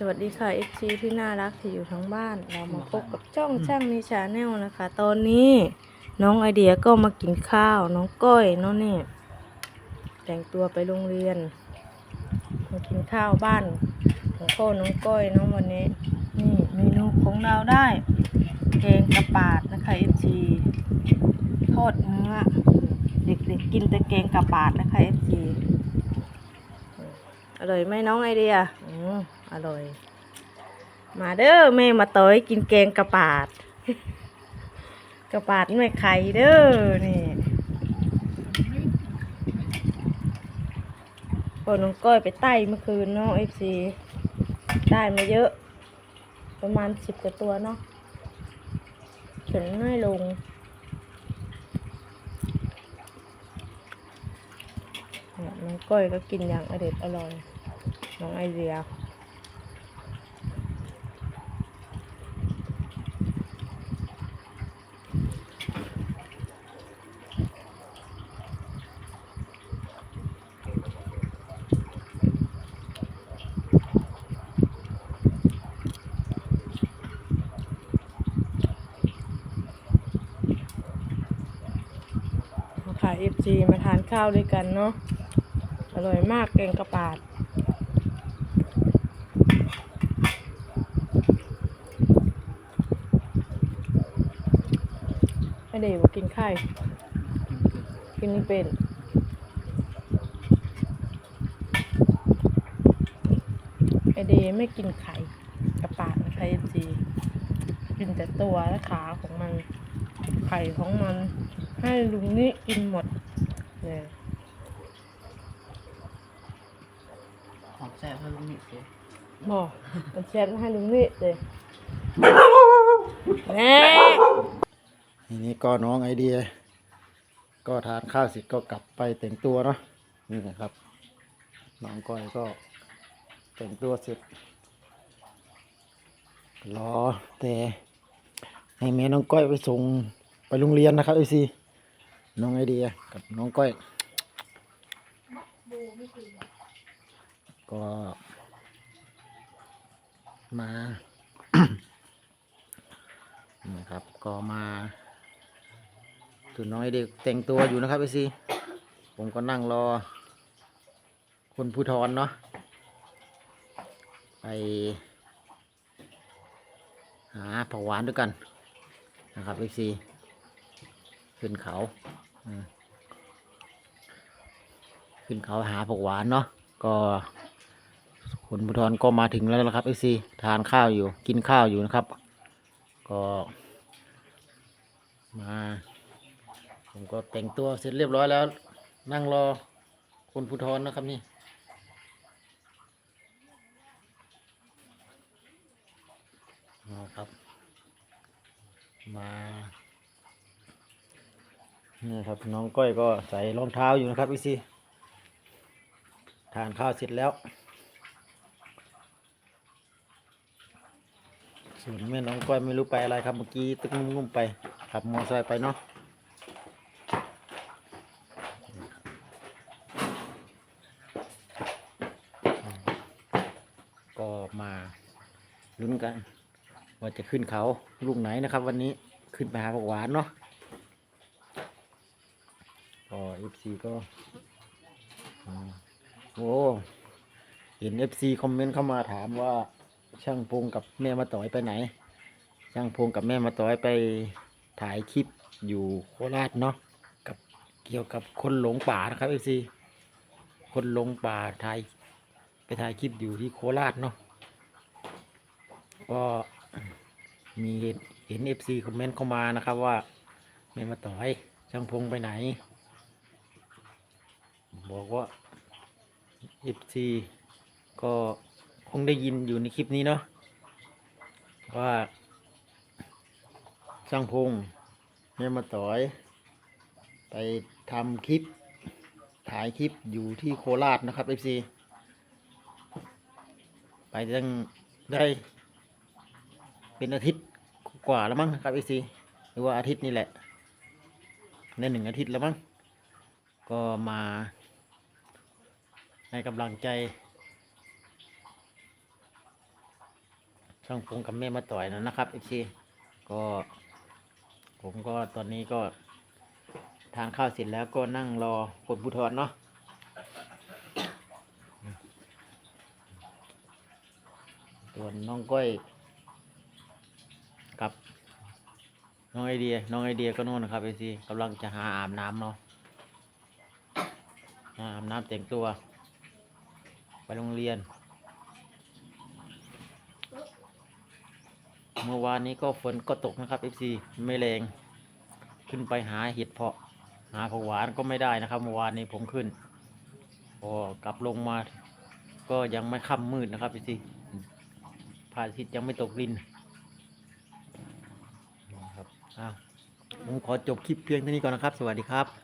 สวัสดีค่ะเอฟซีที่น่ารักที่อยู่ทั้งบ้าน เรามาพบกับช่องช่างนิชาแนลนะคะ ตอนนี้น้องไอเดียก็มากินข้าว น้องก้อยน้องเนี่ยแต่งตัวไปโรงเรียนมากินข้าวบ้านของพ่อน้องก้อยน้องวันนี้ นี่เมนูของเราได้แกงกระปาดนะคะเอฟซีทอดเนื้อเด็กๆกินแต่แกงกระปาดนะคะเอฟซีอร่อยไหมน้องไอเดียอืม อร่อย มาเด้อแม่มาต่อยกินแกงกระปาด กระปาดไม่ไข่เด้อนี่พอน้องก้อยไปไต่เมื่อคืนเนาะเอฟซีได้มาเยอะ ประมาณสิบกว่าตัวเนาะเขียนน้อยลงเนี่ยน้องก้อยก็กินอย่างอเด็ดอร่อย น้องไอเดีย มาค่ะ FG มาทานข้าวด้วยกันเนาะ อร่อยมากแกงกระปาด ไม่ได้บอกกินไข่ กินไม่เป็นไอเดย์ไม่กินไข่กระปาดนะคะ FG กินแต่ตัวและขาของมัน ไข่ของมัน ให้ลุงนี่กินหมดเลยของแซ่บให้ลุงนี่สิบอกมันแชทมาให้ลุงนี่เลยแม่ทีนี้ก็น้องไอเดีย ก็ทานข้าวเสร็จก็กลับไปแต่งตัวเนาะนี่นะครับ น้องก้อยก็แต่งตัวเสร็จรอแต่ให้แม่น้องก้อยไปส่งไปโรงเรียนนะครับไอซี น้องไอเดียกับน้องก้อย ก็ มานะครับ ก็มาถึงน้อยเด็กแต่งตัวอยู่นะครับไอซีผมก็นั่งรอ คนภูทรเนาะไป หาผักหวานด้วยกันนะครับไอซีขึ้นเขา ขึ้นเขาหาผักหวานเนาะก็คนภูทรก็มาถึงแล้วนะครับไอซีทานข้าวอยู่กินข้าวอยู่นะครับ ก็มาผมก็แต่งตัวเสร็จเรียบร้อยแล้ว นั่งรอคนภูทรนะครับนี่นะครับ มา นี่ครับน้องก้อยก็ใส่รองเท้าอยู่นะครับพี่ซีทานข้าวเสร็จแล้ว ส่วนแม่น้องก้อยไม่รู้ไปอะไรครับเมื่อกี้ตึกงุ่มๆไปขับมอเตอร์ไซค์ไปเนาะก็มาลุ้นกัน ว่าจะขึ้นเขาลูกไหนนะครับ วันนี้ขึ้นไปหาผักหวานเนาะ ก็เอฟซีก็อ่าโอ้เห็นเอฟซีคอมเมนต์เข้ามาถามว่า ช่างพงกับแม่มาต่อยไปไหน ช่างพงกับแม่มาต่อยไปถ่ายคลิปอยู่โคราชเนาะกับเกี่ยวกับคนหลงป่านะครับเอฟซีคนหลงป่าถ่ายไปถ่ายคลิปอยู่ที่โคราชเนาะก็มีเห็นเอฟซีคอมเมนต์เข้ามานะครับว่าแม่มาต่อยช่างพงไปไหน บอกว่าเอฟซีก็คงได้ยินอยู่ในคลิปนี้เนาะว่าช่างพงแม่ยมาต่อย ไปทำคลิป ถ่ายคลิปอยู่ที่โคราชนะครับเอฟซีไปตั้งได้เป็นอาทิตย์กว่าแล้วมั้งครับเอฟซีหรือว่าอาทิตย์นี่แหละในหนึ่งอาทิตย์แล้วมั้งก็มา ให้กำลังใจช่างพงกับแม่มาต่อยนะนะครับ FC ก็ผมก็ตอนนี้ก็ทานข้าวเสร็จแล้วก็นั่งรอผลบุทรเนาะส่วนน้องก้อยกับน้องไอเดีย น้องไอเดียก็นู่นนะครับ FC กำลังจะหาอาบน้ำเนาะอาบน้ำแต่งตัว ไปโรงเรียน เมื่อวานนี้ก็ฝนก็ตกนะครับ FC ไม่แรง ขึ้นไปหาเห็ดเพาะ หาผักหวานก็ไม่ได้นะครับ เมื่อวานนี้ผมขึ้นพอกลับลงมา ก็ยังไม่ค่ำมืดนะครับ FC พระอาทิตย์ยังไม่ตกดินครับอ้าวผมขอจบคลิปเพียงเท่านี้ก่อนนะครับ สวัสดีครับ